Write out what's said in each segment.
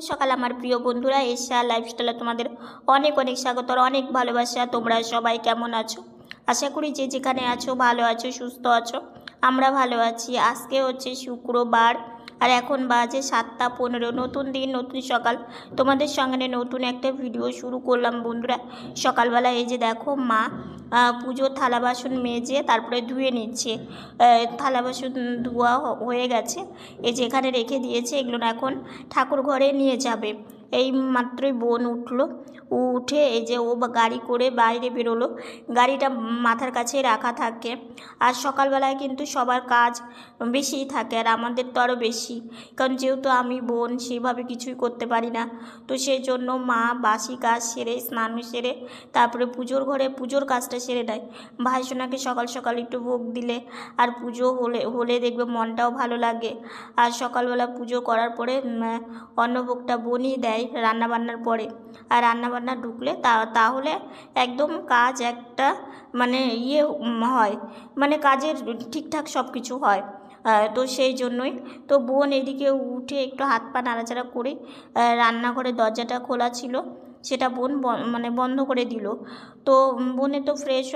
সকাল আমার প্রিয় বন্ধুরা, এশিয়া লাইফস্টাইলে তোমাদের অনেক অনেক স্বাগত আর অনেক ভালোবাসা। তোমরা সবাই কেমন আছো? আশা করি যে যেখানে আছো, ভালো আছো, সুস্থ আছো, আমরা ভালো আছি। আজকে হচ্ছে শুক্রবার আর এখন বাজে সাতটা পনেরো। নতুন দিন, নতুন সকাল। তোমাদের সঙ্গে নতুন একটা ভিডিও শুরু করলাম বন্ধুরা। সকালবেলা এই যে দেখো মা পুজো থালা বাসন মেজে তারপরে ধুয়ে নিচ্ছে। থালা বাসন ধোয়া হয়ে গেছে। এই যে এখানে রেখে দিয়েছে, এগুলো এখন ঠাকুর ঘরে নিয়ে যাবে। এই মাত্রই বোন উঠল। উঠে এই যে ও গাড়ি করে বাইরে বেরোলো। গাড়িটা মাথার কাছে রাখা থাকে। আর সকালবেলায় কিন্তু সবার কাজ বেশিই থাকে আর আমাদের তো আরও বেশি। কারণ যেহেতু আমি বোন, সেভাবে কিছুই করতে পারি না। তো সেই জন্য মা বাসি কাজ সেরে, স্নান সেরে, তারপরে পুজোর ঘরে পুজোর কাজটা সেরে নেয়। ভাই সোনাকে সকাল সকাল একটু ভোগ দিলে আর পুজো হলে হলে দেখবে মনটাও ভালো লাগে। আর সকালবেলা পুজো করার পরে অন্নভোগটা বনিয়ে দেয়। রান্নাবান্নার পরে। আর রান্নাবান্না ঢুকলে তা, তাহলে একদম কাজ একটা মানে ইয়ে হয়। মানে কাজের ঠিকঠাক সব কিছু হয় তো সেই জন্যই। তো বোন এদিকে উঠে একটু হাত পা নাড়াচাড়া করে রান্নাঘরের দরজাটা খোলা ছিল। সেটা বোন মানে বন্ধ করে দিল। তো বোনে তো ফ্রেশ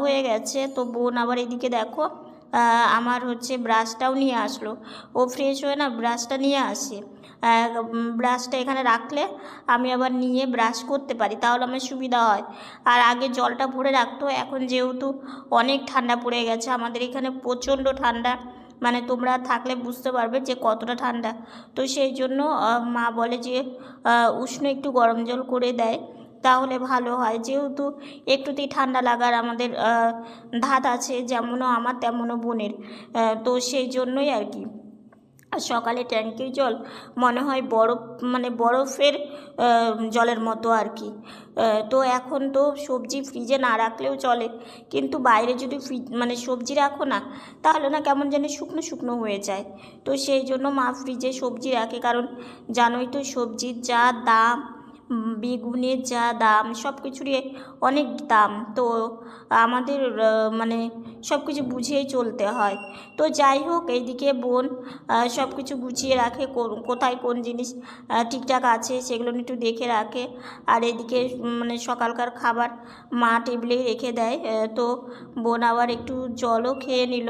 হয়ে গেছে। তো বোন আবার এদিকে দেখো আমার হচ্ছে ব্রাশটাও নিয়ে আসলো। ও ফ্রেশ হয়ে না ব্রাশটা নিয়ে আসে। ব্রাশটা এখানে রাখলে আমি আবার নিয়ে ব্রাশ করতে পারি, তাহলে আমার সুবিধা হয়। আর আগে জলটা ভরে রাখতো এখন যেহেতু অনেক ঠান্ডা পড়ে গেছে, আমাদের এখানে প্রচণ্ড ঠান্ডা। মানে তোমরা থাকলে বুঝতে পারবে যে কতটা ঠান্ডা। তো সেই জন্য মা বলে যে উষ্ণ একটু গরম জল করে দেয়। তাহলে ভালো হয়। যেহেতু একটুতেই ঠান্ডা লাগার আমাদের ধাত আছে, যেমনও আমার, তেমনও বোনের। তো সেই জন্যই আর কি। আর সকালে ট্যাঙ্কির জল মনে হয় বরফ মানে বরফের জলের মতো আর কি। তো এখন তো সবজি ফ্রিজে না রাখলেও চলে। কিন্তু বাইরে যদি ফ্রিজ মানে সবজি রাখো না, তাহলে না কেমন যেন শুকনো শুকনো হয়ে যায়। তো সেই জন্য মা ফ্রিজে সবজি রাখে। কারণ জানোই তো সবজির যা দাম বেগুনের যা দাম সব কিছুরই অনেক দাম। তো আমাদের মানে সব কিছু বুঝিয়েই চলতে হয়। তো যাই হোক, এইদিকে বোন সব কিছু গুছিয়ে রাখে কোথায় কোন জিনিস ঠিকঠাক আছে সেগুলো একটু দেখে রাখে। আর এদিকে মানে সকালকার খাবার মা টেবিলেই রেখে দেয়। তো বোন আবার একটু জলও খেয়ে নিল।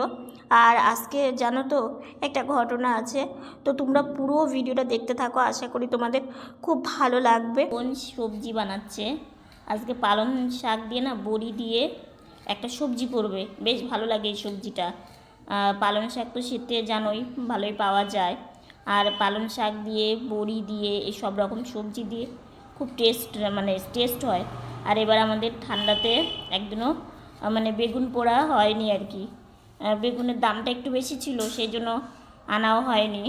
আর আজকে জানো তো, একটা ঘটনা আছে। তো তোমরা পুরো ভিডিওটা দেখতে থাকো, আশা করি তোমাদের খুব ভালো লাগবে। কোন সবজি বানাচ্ছে? আজকে পালং শাক দিয়ে না, বড়ি দিয়ে একটা সবজি করবে। বেশ ভালো লাগে এই সবজিটা। পালং শাক তো শীতে জানোই ভালোই পাওয়া যায়। আর পালং শাক দিয়ে, বড়ি দিয়ে এই সব রকম সবজি দিয়ে খুব টেস্ট মানে টেস্ট হয়। আর এবার আমাদের ঠান্ডাতে একদিনও মানে বেগুন পোড়া হয়নি আর কি। বেগুনের দামটা একটু বেশি ছিল সেই জন্য আনাও হয়নি।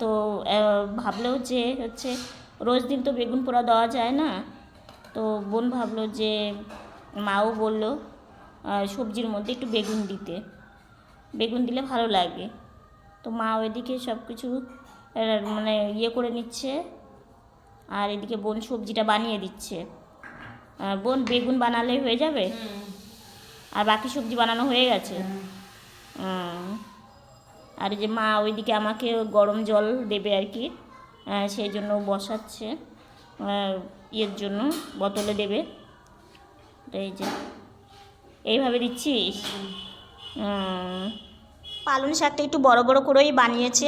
তো ভাবলেও যে হচ্ছে রোজ দিন তো বেগুন পোড়া দেওয়া যায় না। তো বোন ভাবলো যে মাও বলল সবজির মধ্যে একটু বেগুন দিতে। বেগুন দিলে ভালো লাগে। তো মা ওইদিকে সব কিছু মানে ইয়ে করে নিচ্ছে আর এদিকে বোন সবজিটা বানিয়ে দিচ্ছে। বোন বেগুন বানালে হয়ে যাবে? আর বাকি সবজি বানানো হয়ে গেছে? আর যে মা ওইদিকে আমাকে গরম জল দেবে আর কি সেই জন্য বসাচ্ছে ইয়ের জন্য বোতলে দেবে। এই যে এইভাবে দিচ্ছিস? উম, পালং শাকটা একটু বড় বড় করেই বানিয়েছে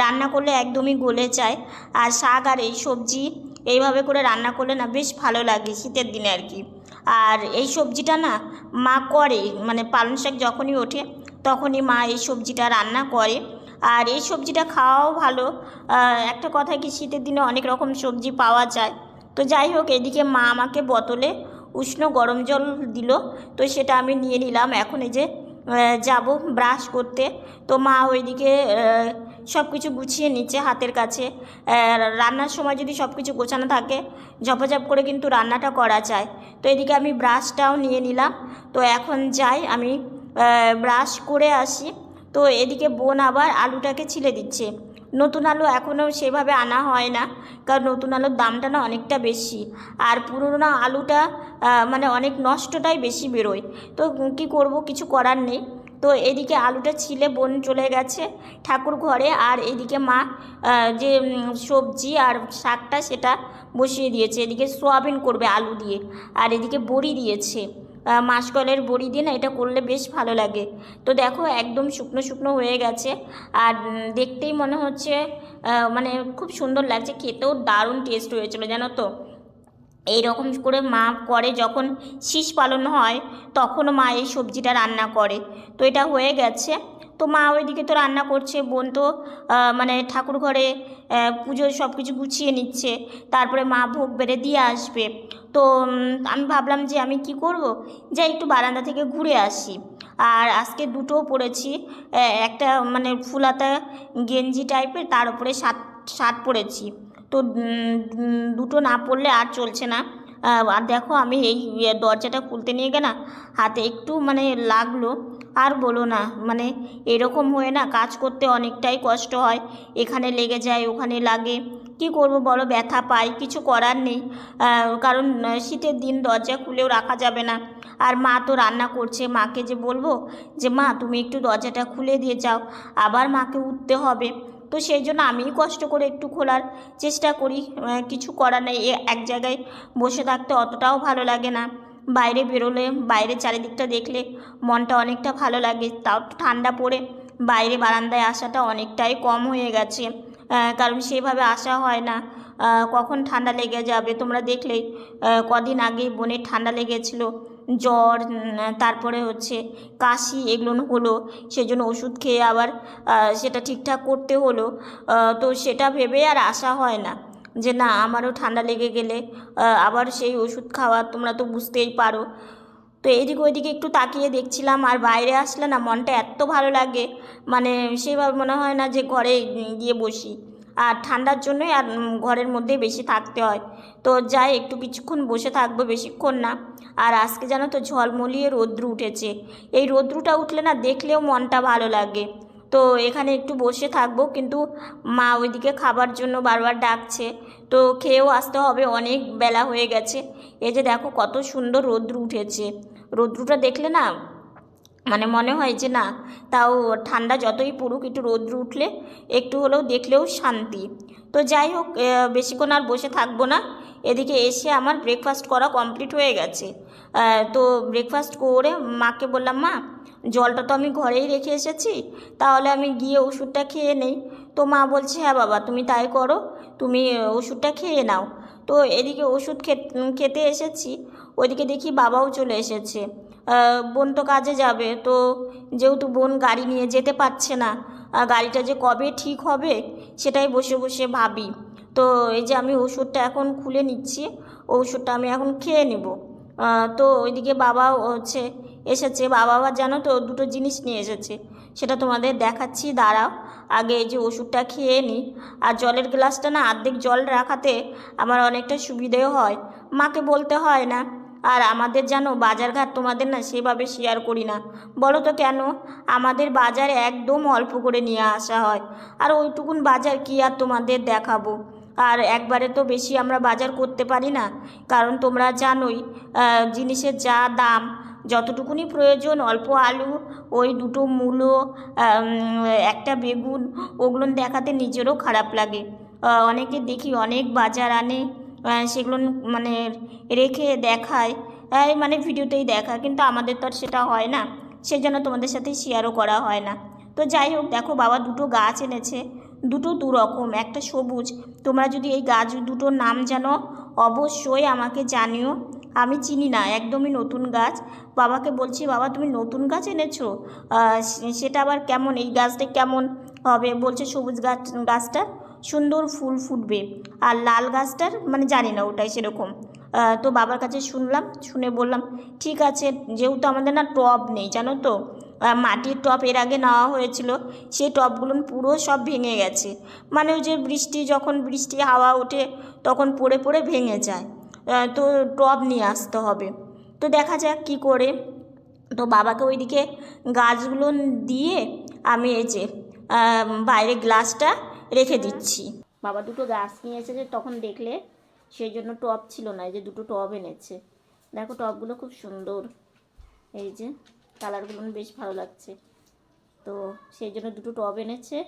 রান্না করলে একদমই গলে যায়। আর শাক আর এই সবজি এইভাবে করে রান্না করলে না বেশ ভালো লাগে শীতের দিনে আর কি। আর এই সবজিটা না মা করে মানে পালং শাক যখনই ওঠে তখনই মা এই সবজিটা রান্না করে। আর এই সবজিটা খাওয়াও ভালো। একটা কথা কি, শীতের দিনে অনেক রকম সবজি পাওয়া যায়। তো যাই হোক, এদিকে মা আমাকে বোতলে উষ্ণ গরম জল দিল। তো সেটা আমি নিয়ে নিলাম। এখন এই যে যাব ব্রাশ করতে। তো মা ওইদিকে সব কিছু গুছিয়ে নিচ্ছে হাতের কাছে। রান্নার সময় যদি সব কিছু গোছানো থাকে, ঝপাঝপ করে কিন্তু রান্নাটা করা যায়। তো এদিকে আমি ব্রাশটাও নিয়ে নিলাম। তো এখন যাই, আমি ব্রাশ করে আসি। তো এদিকে বোন আবার আলুটাকে ছিলে দিচ্ছে। নতুন আলু এখনও সেভাবে আনা হয় না, কারণ নতুন আলুর দামটা না অনেকটা বেশি। আর পুরনো আলুটা মানে অনেক নষ্টটাই বেশি বেরোয়। তো কি করব, কিছু করার নেই। তো এদিকে আলুটা ছিলে, বোন চলে গেছে ঠাকুর ঘরে। আর এদিকে মা যে সবজি আর শাকটা সেটা বসিয়ে দিয়েছে। এদিকে সোয়াবিন করবে আলু দিয়ে। আর এদিকে বড়ি দিয়েছে। মাসকলের বড়ি দিয়ে না এটা করলে বেশ ভালো লাগে। তো দেখো একদম শুকনো শুকনো হয়ে গেছে। আর দেখতেই মনে হচ্ছে মানে খুব সুন্দর লাগছে। খেতেও দারুণ টেস্ট হয়েছিল, জানো তো? এই রকম করে মা করে যখন শীষ পালন হয়, তখনও মা এই সবজিটা রান্না করে। তো এটা হয়ে গেছে। তো মা ওইদিকে তো রান্না করছে, বোন তো মানে ঠাকুর ঘরে পুজোর সব কিছু গুছিয়ে নিচ্ছে। তারপরে মা ভোগ বেড়ে দিয়ে আসবে। তো আমি ভাবলাম যে আমি কি করব? যাই একটু বারান্দা থেকে ঘুরে আসি। আর আজকে দুটোও পরেছি একটা মানে ফুলাতা গেঞ্জি টাইপের, তার উপরে শার্ট শার্ট পরেছি। তো দুটো না পড়লে আর চলছে না। আর দেখো আমি এই দরজাটা খুলতে নিয়ে গেলে না, হাতে একটু মানে লাগল। আর বলো না মানে এরকম হয়ে না কাজ করতে অনেকটাই কষ্ট হয়। এখানে লেগে যায়, ওখানে লাগে। কি করব বলো, ব্যথা পাই, কিছু করার নেই। কারণ শীতের দিন দরজা খুলেও রাখা যাবে না। আর মা তো রান্না করছে, মাকে যে বলব যে, মা, তুমি একটু দরজাটা খুলে দিয়ে যাও, আবার মাকে উঠতে হবে। তো সেই জন্য আমিই কষ্ট করে একটু খোলার চেষ্টা করি। কিছু করার নেই এক জায়গায় বসে থাকতে অতটাও ভালো লাগে না। বাইরে বেরোলে বাইরে চারিদিকটা দেখলে মনটা অনেকটা ভালো লাগে। তাও ঠান্ডা পড়ে বাইরে বারান্দায় আসাটা অনেকটাই কম হয়ে গেছে। কারণ সেভাবে আসা হয় না। কখন ঠান্ডা লেগে যাবে তোমরা দেখলেই। আহ, কদিন আগেই বোনের ঠান্ডা লেগেছিল। জ্বর তারপরে হচ্ছে কাশি এগুলো হলো। সেজন্য ওষুধ খেয়ে আবার সেটা ঠিকঠাক করতে হলো। তো সেটা ভেবে আর আসা হয় না। যে না, আমারও ঠান্ডা লেগে গেলে আবার সেই ওষুধ খাওয়া তোমরা তো বুঝতেই পারো। তো এদিকে ওইদিকে একটু তাকিয়ে দেখছিলাম, আর বাইরে আসলে না, মনটা এত ভালো লাগে। মানে সেভাবে মনে হয় না যে ঘরে গিয়ে বসি। আর ঠান্ডার জন্যই আর ঘরের মধ্যেই বেশি থাকতে হয়। তো যাই, একটু কিছুক্ষণ বসে থাকব, বেশিক্ষণ না। আর আজকে জানো তো ঝলমলিয়ে রৌদ্র উঠেছে। এই রৌদ্রটা উঠলে না, দেখলেও মনটা ভালো লাগে। তো এখানে একটু বসে থাকব, কিন্তু মা ওইদিকে খাবার জন্য বারবার ডাকছে। তো খেয়েও আসতে হবে, অনেক বেলা হয়ে গেছে। এই যে দেখো কত সুন্দর রৌদ্র উঠেছে। রৌদ্রটা দেখলে না মানে মনে হয় যে না, তাও ঠান্ডা যতই পড়ুক একটু রৌদ্র উঠলে, একটু হলেও দেখলেও শান্তি। তো যাই হোক বেশিক্ষণ আর বসে থাকব না। এদিকে এসে আমার ব্রেকফাস্ট করা কমপ্লিট হয়ে গেছে। তো ব্রেকফাস্ট করে মাকে বললাম, মা জলটা তো আমি ঘরেই রেখে এসেছি, তাহলে আমি গিয়ে ওষুধটা খেয়ে নেই। তো মা বলছে হ্যাঁ বাবা, তুমি তাই করো, তুমি ওষুধটা খেয়ে নাও। তো এদিকে ওষুধ খেতে এসেছি ওইদিকে দেখি বাবাও চলে এসেছে। বোন তো কাজে যাবে, তো যেহেতু বোন গাড়ি নিয়ে যেতে পারছে না গাড়িটা যে কবে ঠিক হবে সেটাই বসে বসে ভাবি। তো এই যে আমি ওষুধটা এখন খুলে নিচ্ছি, ওষুধটা আমি এখন খেয়ে নেব। তো ওইদিকে বাবা হচ্ছে এসেছে। বাবা আবার জানো তো, দুটো জিনিস নিয়ে এসেছে। সেটা তোমাদের দেখাচ্ছি, দাঁড়াও। আগে এই যে ওষুধটা খেয়ে নিই আর জলের গ্লাসটা না অর্ধেক জল রাখাতে আমার অনেকটা সুবিধেও হয়। মাকে বলতে হয় না। আর আমাদের জানো, বাজারঘাট তোমাদের না সেভাবে শেয়ার করি না। বলো তো কেন? আমাদের বাজার একদম অল্প করে নিয়ে আসা হয়। আর ওইটুকুন বাজার কি আর তোমাদের দেখাবো? আর একবারে তো বেশি আমরা বাজার করতে পারি না। কারণ তোমরা জানোই জিনিসের যা দাম যতটুকুনি প্রয়োজন, অল্প আলু, ওই দুটো মূলো একটা বেগুন, ওগুলো দেখাতে নিজেরও খারাপ লাগে। অনেকে দেখি অনেক বাজার আনে সেগুলো মানে রেখে দেখায় মানে ভিডিওতেই দেখা কিন্তু আমাদের তো আর সেটা হয় না। সেই জন্য তোমাদের সাথে শেয়ারও করা হয় না। তো যাই হোক, দেখো বাবা দুটো গাছ এনেছে, দুটো দু রকম, একটা সবুজ। তোমরা যদি এই গাছ দুটোর নাম জানো, অবশ্যই আমাকে জানিও। আমি চিনি না, একদমই নতুন গাছ। বাবাকে বলছি, বাবা, তুমি নতুন গাছ এনেছো? সেটা আবার কেমন? এই গাছটা কেমন হবে? বলছে, সবুজ গাছ, গাছটা সুন্দর ফুল ফুটবে। আর লাল গাছটার মানে জানি না ওটাই সেরকম। তো বাবার কাছে শুনলাম, শুনে বললাম, ঠিক আছে, যেহেতু আমাদের না টব নেই, জানো তো মাটির টব এর আগে নেওয়া হয়েছিল, সেই টবগুলো পুরো সব ভেঙে গেছে। মানে ওই যে বৃষ্টি, যখন বৃষ্টি হাওয়া ওঠে, তখন পড়ে পড়ে ভেঙে যায়। তো টব নিয়ে আসতে হবে। তো দেখা যাক কী করে। তো বাবাকে ওইদিকে গাছগুলো দিয়ে আমি এই যে বাইরে গ্লাসটা রেখে দিচ্ছি। বাবা দুটো গাছ নিয়ে এসেছে, তখন দেখলে সেই জন্য টব ছিল না, এই যে দুটো টব এনেছে। দেখো টবগুলো খুব সুন্দর। এই যে কালারগুলো বেশ ভালো লাগছে। তো সেই জন্য দুটো টব এনেছে।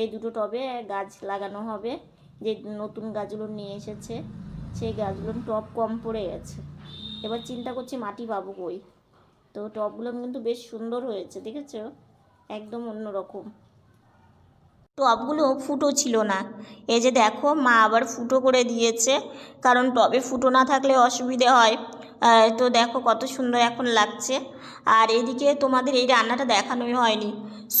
এই দুটো টবে গাছ লাগানো হবে। যে নতুন গাছগুলো নিয়ে এসেছে। সেই গাছগুলো টব কম পড়ে গেছে। এবার চিন্তা করছি মাটি পাবো কই? তো টবগুলো কিন্তু বেশ সুন্দর হয়েছে, দেখেছ? একদম অন্যরকম। টবগুলো ফুটো ছিল না। এই যে দেখো, মা আবার ফুটো করে দিয়েছে, কারণ টবে ফুটো না থাকলে অসুবিধে হয়। তো দেখো কত সুন্দর এখন লাগছে। আর এদিকে তোমাদের এই রান্নাটা দেখানোই হয়নি।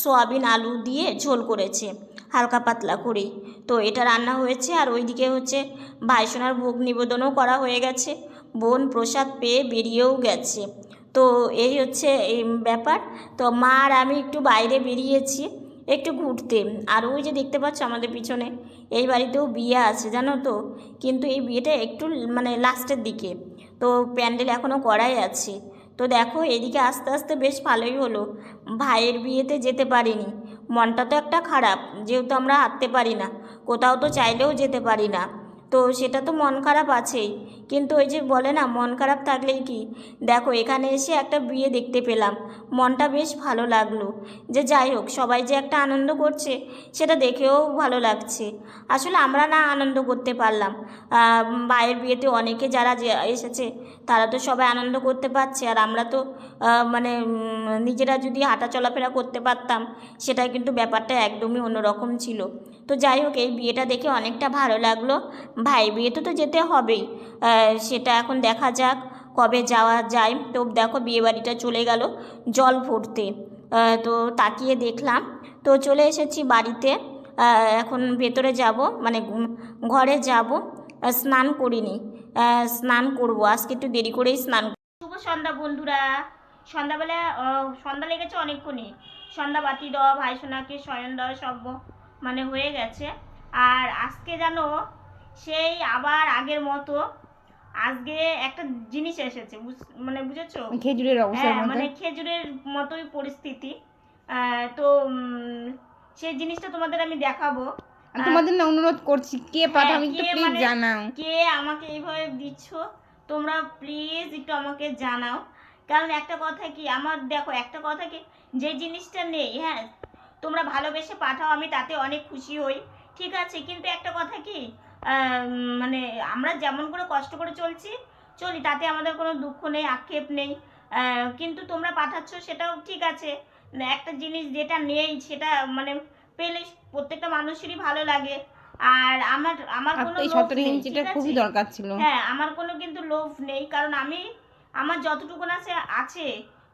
সয়াবিন আলু দিয়ে ঝোল করেছে। হালকা পাতলা করে। তো এটা রান্না হয়েছে আর ওইদিকে হচ্ছে ভাইসোনার ভোগ নিবেদনও করা হয়ে গেছে। বোন প্রসাদ পেয়ে বেরিয়েও গেছে। তো এই হচ্ছে এই ব্যাপার। তো মা আর আমি একটু বাইরে বেরিয়েছি একটু ঘুরতে। আর ওই যে দেখতে পাচ্ছ আমাদের পিছনে, এই বাড়িতেও বিয়ে আছে, জানো তো? কিন্তু এই বিয়েটা একটু মানে লাস্টের দিকে। তো প্যান্ডেল এখনও করাই আছে। তো দেখো এদিকে আস্তে আস্তে বেশ ভালোই হলো। ভাইয়ের বিয়েতে যেতে পারিনি। মনটা তো একটা খারাপ, যেহেতু আমরা হাঁটতে পারি না, কোথাও তো চাইলেও যেতে পারি না। তো সেটা তো মন খারাপ আছেই। কিন্তু ওই যে বলে না, মন খারাপ থাকলেই কি? দেখো, এখানে এসে একটা বিয়ে দেখতে পেলাম। মনটা বেশ ভালো লাগল। যে যাই হোক, সবাই যে একটা আনন্দ করছে, সেটা দেখেও ভালো লাগছে। আসলে আমরা না আনন্দ করতে পারলাম। ভাইয়ের বিয়েতে অনেকে যারা যে এসেছে, তারা তো সবাই আনন্দ করতে পারছে। আর আমরা তো মানে নিজেরা যদি হাঁটা চলাফেরা করতে পারতাম সেটা কিন্তু ব্যাপারটা একদমই অন্যরকম ছিল। তো যাই হোক, এই বিয়েটা দেখে অনেকটা ভালো লাগল। ভাই বিয়েতে তো যেতে হবেই। সেটা এখন দেখা যাক কবে যাওয়া যায়। তো দেখো বিয়েবাড়িটা চলে গেল জল ভরতে। তো তাকিয়ে দেখলাম। তো চলে এসেছি বাড়িতে। এখন ভেতরে যাব মানে ঘরে যাব। স্নান করিনি। স্নান করব। আজকে একটু দেরি করেই স্নান শুভ সন্ধ্যা বন্ধুরা। সন্ধ্যাবেলা সন্ধ্যা লেগেছে অনেকক্ষণই সন্ধ্যা বাতি দেওয়া ভাই সোনাকে শয়ন দেওয়া সব মানে হয়ে গেছে। আর আজকে যেন সেই আবার আগের মতো আজকে একটা জিনিস এসেছে মানে বুঝেছ? খেজুরের অবস্থার হ্যাঁ মানে খেজুরের মতোই পরিস্থিতি। তো সেই জিনিসটা তোমাদের আমি দেখাবো। তোমাদের না অনুরোধ করছি কে পাঠাবে হ্যাঁ, একটু প্লিজ মানে- জানাও। কে আমাকে এইভাবে দিচ্ছ তোমরা প্লিজ একটু আমাকে জানাও। কারণ একটা কথা কি আমার দেখো একটা কথা কি যে জিনিসটা নেই হ্যাঁ তোমরা ভালোবেসে পাঠাও আমি তাতে অনেক খুশি হই ঠিক আছে? কিন্তু একটা কথা কি মানে আমরা যেমন করে কষ্ট করে চলছি চলি তাতে আমাদের কোনো দুঃখ নেই আক্ষেপ নেই। কিন্তু তোমরা পাঠাচ্ছ সেটাও ঠিক আছে। একটা জিনিস যেটা নেই সেটা মানে পেলে প্রত্যেকটা মানুষেরই ভালো লাগে। আর আমার আমার কোনো লোভ নেই, খুবই দরকার ছিল। হ্যাঁ আমার কোনো কিন্তু লোভ নেই কারণ আমি আমার যতটুকু না সে আছে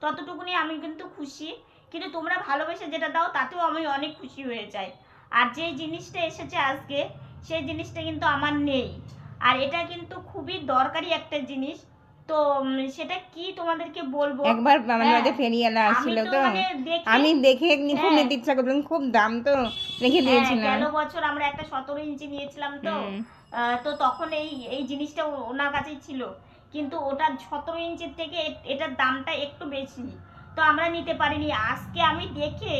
ততটুকুনি আমি কিন্তু খুশি। কিন্তু তোমরা ভালোবেসে যেটা দাও তাতেও আমি অনেক খুশি হয়ে যাই। আর যে জিনিসটা এসেছে আজকে সেই জিনিসটা কিন্তু আমার নেই। আর এটা কিন্তু খুবই দরকারি একটা জিনিস। তো সেটা কি তোমাদেরকে বলব? একবার আমাদের হ্যাঁ, বাড়িতে ফেরিয়ালা আসছিল তো মানে দেখে আমি দেখে খুব হ্যাঁ। নিতে ইচ্ছা করলাম খুব দাম তো রেখে হ্যাঁ, দিয়েছিলাম গেল বছর আমরা একটা সতেরো ইঞ্চি নিয়েছিলাম তো। আহ, তো তখন এই এই জিনিসটা ওনার কাছেই ছিল। কিন্তু ওটা সতেরো ইঞ্চির থেকে এটার দামটা একটু বেশি। তো আমরা নিতে পারিনি। আজকে আমি দেখে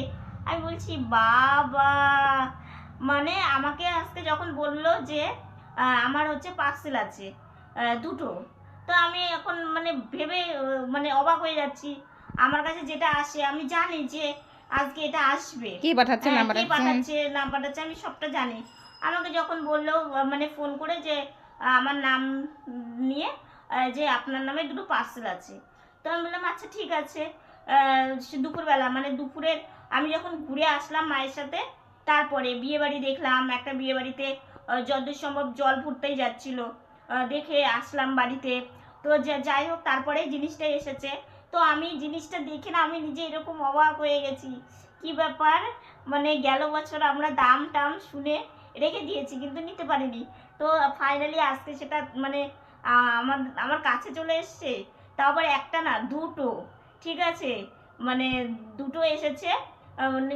আমি বলছি বাবা! মানে আমাকে আজকে যখন বলল যে আমার হচ্ছে পার্সেল আছে দুটো তো আমি এখন মানে ভেবে মানে অবাক হয়ে যাচ্ছি। আমার কাছে যেটা আসে আমি জানি যে আজকে এটা আসবে। কে পাঠাচ্ছে না হ্যাঁ, কে পাঠাচ্ছে পাঠাচ্ছে না পাঠাচ্ছে আমি সবটা জানি। আমাকে যখন বলল মানে ফোন করে যে আমার নাম নিয়ে যে আপনার নামে দুটো পার্সেল আছে। তো আমি বললাম আচ্ছা ঠিক আছে। সে দুপুরবেলা মানে দুপুরের আমি যখন ঘুরে আসলাম মায়ের সাথে তারপরে বিয়ে বাড়ি দেখলাম একটা বিয়ে বাড়িতে আহ, যতদূর সম্ভব জল ফুটতেই যাচ্ছিল। দেখে আসলাম বাড়িতে। তো যাই হোক তারপরে জিনিসটা এসেছে। তো আমি জিনিসটা দেখে না আমি নিজে এরকম অবাক হয়ে গেছি। কি ব্যাপার? মানে গেল বছর আমরা দাম টাম শুনে রেখে দিয়েছি কিন্তু নিতে পারিনি। তো ফাইনালি আজকে সেটা মানে আমার আমার কাছে চলে এসছে। তাও আবার একটা না দুটো। ঠিক আছে? মানে দুটো এসেছে।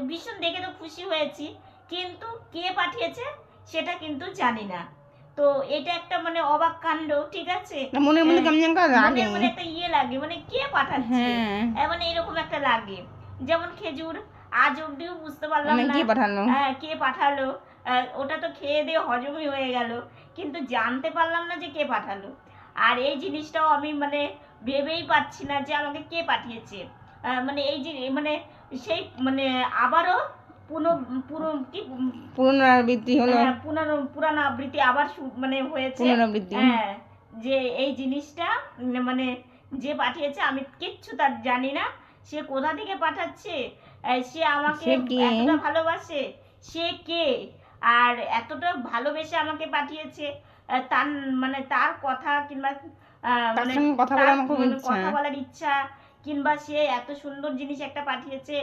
ভীষণ দেখে তো খুশি হয়েছি। কিন্তু কে পাঠিয়েছে সেটা কিন্তু জানি না। তো এটা একটা মানে অবাক কাণ্ড ঠিক আছে? মনে মনে কেমন লাগে মনে মানে একটা ইয়ে লাগে মানে কে পাঠাচ্ছে? হ্যাঁ। মানে এরকম একটা লাগে। যেমন খেজুর আজ অব্দিও বুঝতে পারলাম মানে না। কে পাঠানো হ্যাঁ কে পাঠালো? ওটা তো খেয়ে দিয়ে হজমই হয়ে গেল। কিন্তু জানতে পারলাম না যে কে পাঠালো। আর এই জিনিসটাও আমি মানে ভেবেই পাচ্ছি না যে আমাকে কে পাঠিয়েছে। মানে এই যে মানে সেই মানে আবারও পুনরাবৃত্তি হলো। হ্যাঁ, পুনর পুনরাবৃত্তি আবার মানে হয়েছে। পুনরাবৃত্তি। হ্যাঁ যে এই জিনিসটা মানে যে পাঠিয়েছে আমি কিচ্ছু তার জানি না। সে কোথা থেকে পাঠাচ্ছে? সে আমাকে এতটা ভালোবাসে? সে কে? আর এতটা ভালোবেসে আমাকে পাঠিয়েছে? তার মানে তার কথা কিংবা মানে কথা বলার ইচ্ছা কিংবা সে এত সুন্দর জিনিস একটা পাঠিয়েছে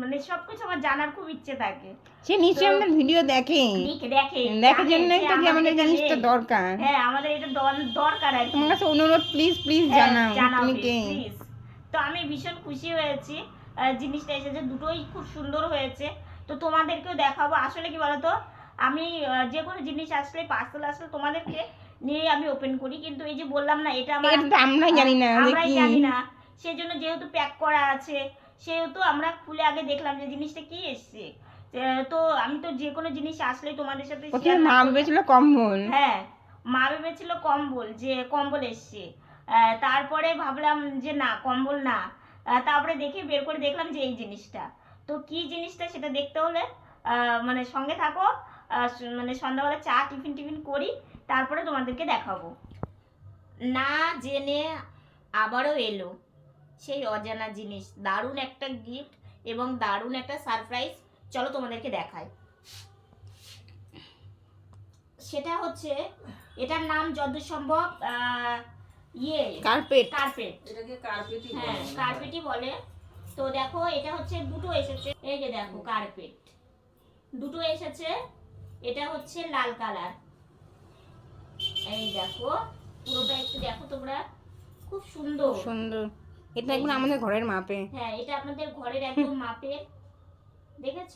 মানে সবকিছু আমার জানার খুব ইচ্ছে থাকে। সে নিশ্চয়ই তো- আমাদের ভিডিও দেখে। দেখে দেখে দেখার জানে জন্যই তো আমাদের জিনিসটা দরকার। হ্যাঁ আমাদের এটা দর- দরকার আর তোমার কাছে অনুরোধ প্লিজ প্লিজ হ্যাঁ, জানাও। জানাও তুমি কে? তো আমি ভীষণ খুশি হয়েছি জিনিসটা এসেছে দুটোই খুব সুন্দর হয়েছে। তো তোমাদেরকেও দেখাবো। আসলে কি বলতো? আমি যে কোনো জিনিস আসলে পার্সেল আসলে তোমাদেরকে নিয়ে আমি ওপেন করি। কিন্তু এই যে বললাম না এটা আমার তো জানি না আমরাই জানি না। সেই জন্য যেহেতু প্যাক করা আছে সেহেতু আমরা খুলে আগে দেখলাম যে জিনিসটা কি এসছে। তো আমি তো যে কোনো জিনিস আসলেই তোমাদের সাথে মা ভেবেছিল কম্বল। হ্যাঁ মা ভেবেছিল কম্বল যে কম্বল এসছে। তারপরে ভাবলাম যে না কম্বল না। তারপরে দেখে বের করে দেখলাম যে এই জিনিসটা। তো কি জিনিসটা সেটা দেখতে হলে আহ, মানে সঙ্গে থাকো। মানে সন্ধ্যাবেলা চা টিফিন টিফিন করি। তারপরে তোমাদেরকে দেখাবো। না জেনে আবারও এলো সেই অজানা জিনিস। দারুণ একটা গিফট এবং দারুণ একটা সারপ্রাইজ চলো তোমাদেরকে দেখাই। সেটা হচ্ছে এটার নাম যত সম্ভব ইয়ে কার্পেট কার্পেট এটাকে কার্পেটই হ্যাঁ কার্পেটই বলে। তো দেখো এটা হচ্ছে দুটো এসেছে। এই যে দেখো কার্পেট দুটো এসেছে এটা হচ্ছে লাল কালার এই দেখো পুরোটা একটু দেখো তোমরা। খুব সুন্দর। সুন্দর। এটা আমাদের ঘরের মাপে। হ্যাঁ এটা আপনাদের ঘরের একদম মাপে। দেখেছ?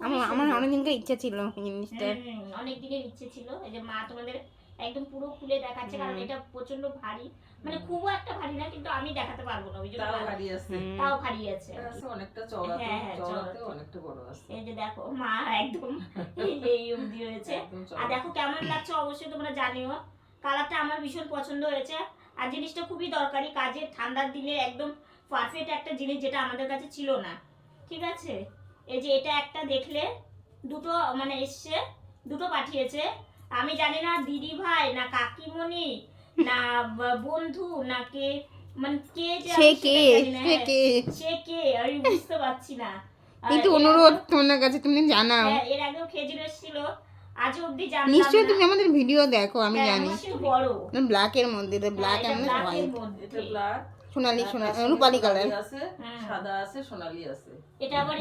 আমার আমার অনেক অনেকদিনকার ইচ্ছা ছিল জিনিসটা। অনেক দিনের ইচ্ছে ছিল। এই যে মা তোমাদের একদম পুরো খুলে দেখাচ্ছে কারণ এটা প্রচণ্ড ভারী। মানে খুবও একটা ভারী না কিন্তু আমি দেখাতে পারব না ওই জন্য তাও ভারী আছে। তাও ভারী আছে। অনেকটা চওড়াতে হ্যাঁ, হ্যাঁ। অনেকটা বড় আছে। এই যে দেখো মা একদম এই অবধি হয়েছে। আর দেখো কেমন লাগছে অবশ্যই তোমরা জানিও। কালারটা আমার ভীষণ পছন্দ হয়েছে। আর জিনিসটা খুবই দরকারি কাজে ঠান্ডার দিনে একদম পারফেক্ট একটা জিনিস যেটা আমাদের কাছে ছিল না। ঠিক আছে? এই যে এটা একটা দেখলে দুটো মানে এসছে দুটো পাঠিয়েছে। আমি জানি না দিদি ভাই না কাকিমণি না বন্ধু না কে মানে কে যে সে আমি কে? সে হ্যাঁ। কে? সে কে? আমি বুঝতে পারছি না। কিন্তু অনুরোধ তোমার কাছে তুমি জানাও। হ্যাঁ, এর আগেও খেজুর এসেছিল আজও অব্দি জানতাম নিশ্চয়ই তুমি আমাদের ভিডিও দেখো আমি হ্যাঁ, জানি। বড়। ব্ল্যাকের মধ্যে ব্ল্যাক এটা এমন এর হোয়াইট মধ্যে। ব্ল্যাক সোনালি সোনা রূপালি কালার আছে সাদা আছে সোনালি আছে। এটা আবার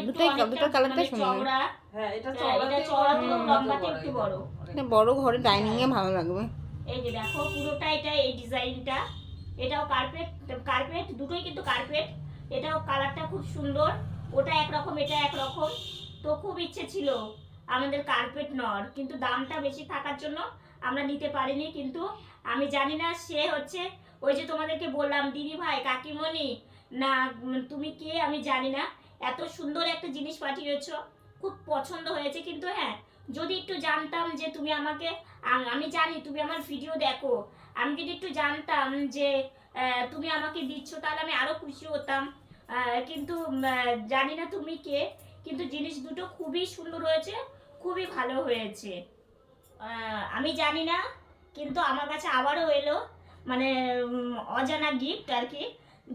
কালারটাই মানে চওড়া। হ্যাঁ এটা চওড়াতে এটা চওড়াতেও লম্বাতে একটু বড়। এটা বড় ঘরে ডাইনিং এ ভালো লাগবে। এই যে দেখো, পুরোটা এটা, এই ডিজাইনটা। এটাও কার্পেট কার্পেট দুটোই কিন্তু কার্পেট এটাও কালারটা খুব সুন্দর। ওটা একরকম, এটা একরকম। তো খুব ইচ্ছে ছিল আমাদের কার্পেট নর কিন্তু দামটা বেশি থাকার জন্য আমরা নিতে পারিনি। কিন্তু আমি জানি না, সে হচ্ছে ওই যে তোমাদেরকে বললাম, দিদি ভাই, কাকিমণি, না, তুমি কে? আমি জানি না। এত সুন্দর একটা জিনিস পাঠিয়েছ। খুব পছন্দ হয়েছে কিন্তু হ্যাঁ যদি একটু জানতাম যে তুমি আমাকে, আমি জানি তুমি আমার ভিডিও দেখো। আমি যদি একটু জানতাম যে তুমি আমাকে দিচ্ছ, তাহলে আমি আরও খুশি হতাম। কিন্তু জানি না তুমি কে, কিন্তু জিনিস দুটো খুবই সুন্দর হয়েছে, খুবই ভালো হয়েছে। আমি জানি না, কিন্তু আমার কাছে আবারও এলো মানে অজানা গিফট আর কি,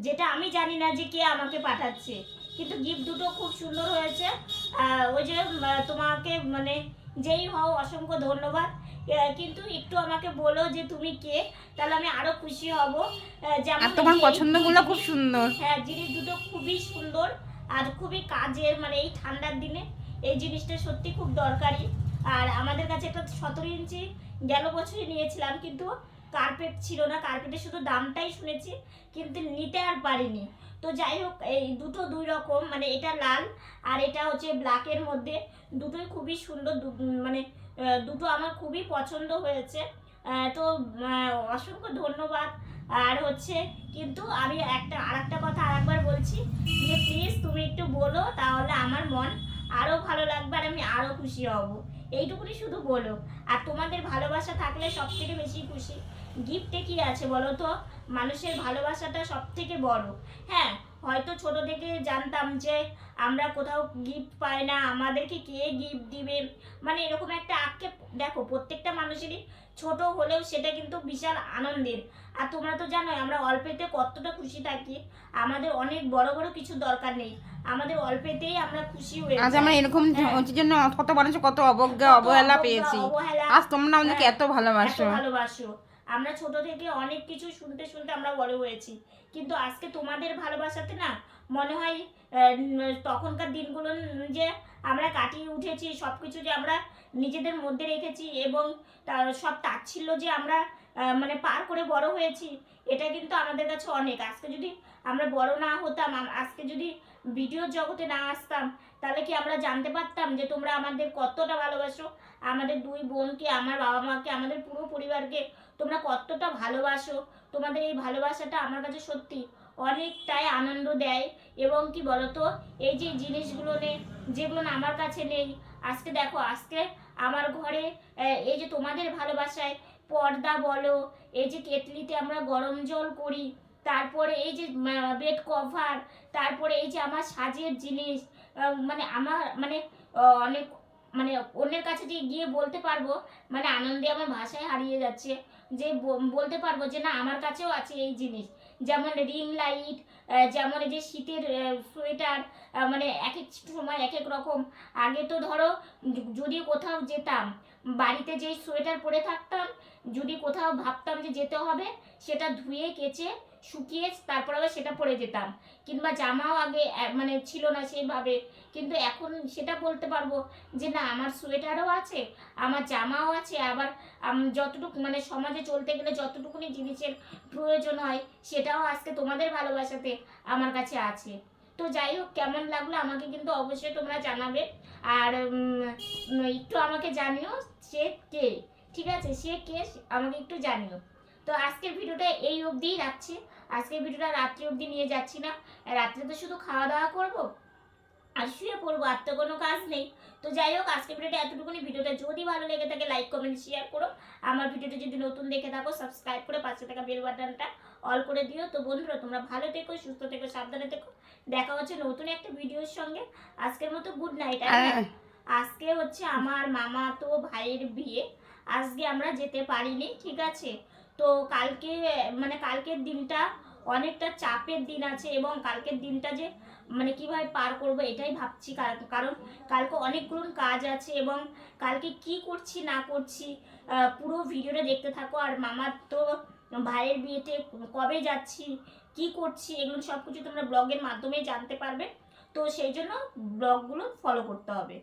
যেটা আমি জানি না যে কে আমাকে পাঠাচ্ছে। কিন্তু গিফট দুটো খুব সুন্দর হয়েছে। ওই যে তোমাকে মানে যেই হও অসংখ্য ধন্যবাদ। কিন্তু একটু আমাকে বলো যে তুমি কে? তাহলে আমি আরও খুশি হব। যেমন তোমার পছন্দগুলো খুব সুন্দর। হ্যাঁ জিনিস দুটো খুবই সুন্দর আর খুবই কাজের মানে এই ঠান্ডার দিনে এই জিনিসটা সত্যি খুব দরকারি। আর আমাদের কাছে একটা সতেরো ইঞ্চি গেল বছরই নিয়েছিলাম কিন্তু কার্পেট ছিল না। কার্পেটের শুধু দামটাই শুনেছি কিন্তু নিতে আর পারিনি। তো যাই হোক, এই দুটো দুই রকম মানে এটা লাল আর এটা হচ্ছে ব্ল্যাকের মধ্যে। দুটোই খুবই সুন্দর মানে দুটো আমার খুবই পছন্দ হয়েছে। তো অসংখ্য ধন্যবাদ। আর হচ্ছে, কিন্তু আমি একটা আর একটা কথা আরেকবার বলছি, যে প্লিজ তুমি একটু বলো, তাহলে আমার মন আরও ভালো লাগবে আর আমি আরও খুশি হব। এইটুকুনি শুধু বলো। আর তোমাদের ভালোবাসা থাকলে সব থেকে বেশি খুশি। গিফটে কি আছে বলো তো? মানুষের ভালোবাসাটা সব থেকে বড়। হ্যাঁ হয়তো ছোট থেকে জানতাম যে আমরা কোথাও গিফট পাই না আমাদেরকে কে গিফট দিবে? মানে এরকম একটা আক্ষেপ দেখো প্রত্যেকটা মানুষেরই ছোট হলেও সেটা কিন্তু বিশাল আনন্দের। আর তোমরা তো জানো আমরা অল্পেতে কতটা খুশি থাকি আমাদের অনেক বড় বড় কিছু দরকার নেই। আমাদের অল্পেতেই আমরা খুশি হয়ে আজ আমরা এরকম হ্যাঁ। জন্য কত মানুষ কত অবজ্ঞা অবহেলা পেয়েছি। আজ তোমরা আমাদেরকে হ্যাঁ, এত ভালোবাসো। ভালোবাসো। আমরা ছোট থেকে অনেক কিছু শুনতে শুনতে আমরা বড় হয়েছি। কিন্তু আজকে তোমাদের ভালোবাসাতে না মনে হয় তখনকার দিনগুলো যে আমরা কাটিয়ে উঠেছি সব কিছু যে আমরা নিজেদের মধ্যে রেখেছি এবং তার সব তাচ্ছিল্য যে আমরা মানে পার করে বড় হয়েছি, এটা কিন্তু আমাদের কাছে অনেক। আজকে যদি আমরা বড় না হতাম আজকে যদি ভিডিওর জগতে না আসতাম, তাহলে কি আমরা জানতে পারতাম যে তোমরা আমাদের কতটা ভালোবাসো? আমাদের দুই বোনকে, আমার বাবা মাকে আমাদের পুরো পরিবারকে তোমরা কতটা ভালোবাসো, তোমাদের এই ভালোবাসাটা আমার কাছে সত্যি অনেকটাই আনন্দ দেয়। এবং কি বলতো, এই যে জিনিসগুলো নেই, যেগুলো আমার কাছে নেই, আজকে দেখো, আজকে আমার ঘরে এই যে তোমাদের ভালোবাসায় পর্দা বলো, এই যে কেটলিতে আমরা গরম জল করি, তারপরে এই যে বেড কভার তারপরে এই যে আমার সাজের জিনিস মানে আমার মানে অনেক মানে অন্যের কাছে যে গিয়ে বলতে পারব মানে আনন্দে আমার ভাষায় হারিয়ে যাচ্ছে। যে বলতে পারব যে না, আমার কাছেও আছে এই জিনিস। যেমন রিং লাইট যেমন এই যে শীতের সোয়েটার মানে এক এক সময় এক এক রকম। আগে তো ধরো যদি কোথাও যেতাম, বাড়িতে যেই সোয়েটার পরে থাকতাম যদি কোথাও ভাবতাম যে যেতে হবে, সেটা ধুয়ে, কেচে, শুকিয়ে তারপর আবার সেটা পরে যেতাম। কিংবা জামাও আগে মানে ছিল না সেইভাবে। কিন্তু এখন সেটা বলতে পারব যে না, আমার সোয়েটারও আছে, আমার জামাও আছে, আবার যতটুকু মানে সমাজে চলতে গেলে যতটুকুনি জিনিসের প্রয়োজন হয়, সেটাও আজকে তোমাদের ভালোবাসাতে আমার কাছে আছে। তো যাই হোক, কেমন লাগল আমাকে কিন্তু অবশ্যই তোমরা জানাবে। আর একটু আমাকে জানিও সে কে? ঠিক আছে সে কে আমাকে একটু জানিও। তো আজকের ভিডিওটা এই অবধিই রাখছি। আজকের ভিডিওটা রাত্রি অবধি নিয়ে যাচ্ছি না। রাত্রে তো শুধু খাওয়া দাওয়া করব আর শুয়ে পড়ব আর তো কোনো কাজ নেই। তো যাই হোক আজকে ভিডিওটা এতটুকুনি। ভিডিওটা যদি ভালো লেগে থাকে লাইক কমেন্ট শেয়ার করো। আমার ভিডিওটা যদি নতুন দেখে থাকো সাবস্ক্রাইব করে পাশে থাকা বেল বাটনটা অল করে দিও। তো বন্ধুরা তোমরা ভালো থেকো সুস্থ থেকো সাবধানে থেকো। দেখা হচ্ছে নতুন একটা ভিডিওর সঙ্গে। আজকের মতো গুড নাইট আর- আজকে হচ্ছে আমার মামা তো ভাইয়ের বিয়ে। আজকে আমরা যেতে পারিনি, ঠিক আছে? তো কালকে মানে কালকের দিনটা অনেকটা চাপের দিন আছে এবং কালকের দিনটা যে মানে কীভাবে পার করব এটাই ভাবছি কার- কারণ কালকে অনেকগুলো কাজ আছে এবং কালকে কি করছি না করছি পুরো ভিডিওটা দেখতে থাকো। আর মামার তো ভাইয়ের বিয়েতে কবে যাচ্ছি, কি করছি, এগুলো সব কিছু তোমরা ব্লগের মাধ্যমে জানতে পারবে। তো সেই জন্য ব্লগগুলো ফলো করতে হবে।